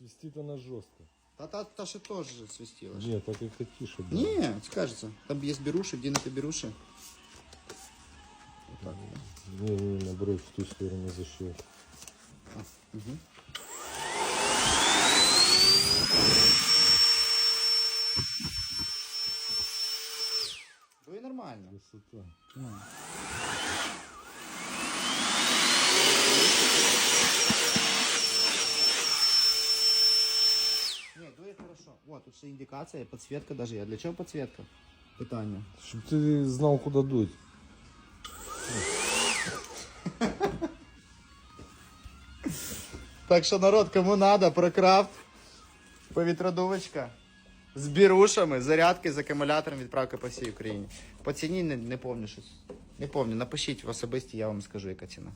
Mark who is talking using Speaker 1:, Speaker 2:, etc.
Speaker 1: свистит она жестко.
Speaker 2: Та, та, та ще теж свистіла.
Speaker 1: Нет, так как тише. было.
Speaker 2: Ні, кажется. Там є беруші, де не беруші. Отак.
Speaker 1: Не, не, наоборот, в ту сторону зашел.
Speaker 2: Угу. Дує нормально.
Speaker 1: Красота.
Speaker 2: Ну. хорошо. О, тут ще індикація, підсвітка даже є. Для чого підсвітка? Питання.
Speaker 1: Чтоб ты знал, куда дуть.
Speaker 2: Так що народ, кому надо, прокрафт, повітродувочка. З бірушами, зарядки з акумулятором, відправка по всій Україні. По ціні не, не помню щось. Не помню, напишіть в особисті, я вам скажу, яка ціна.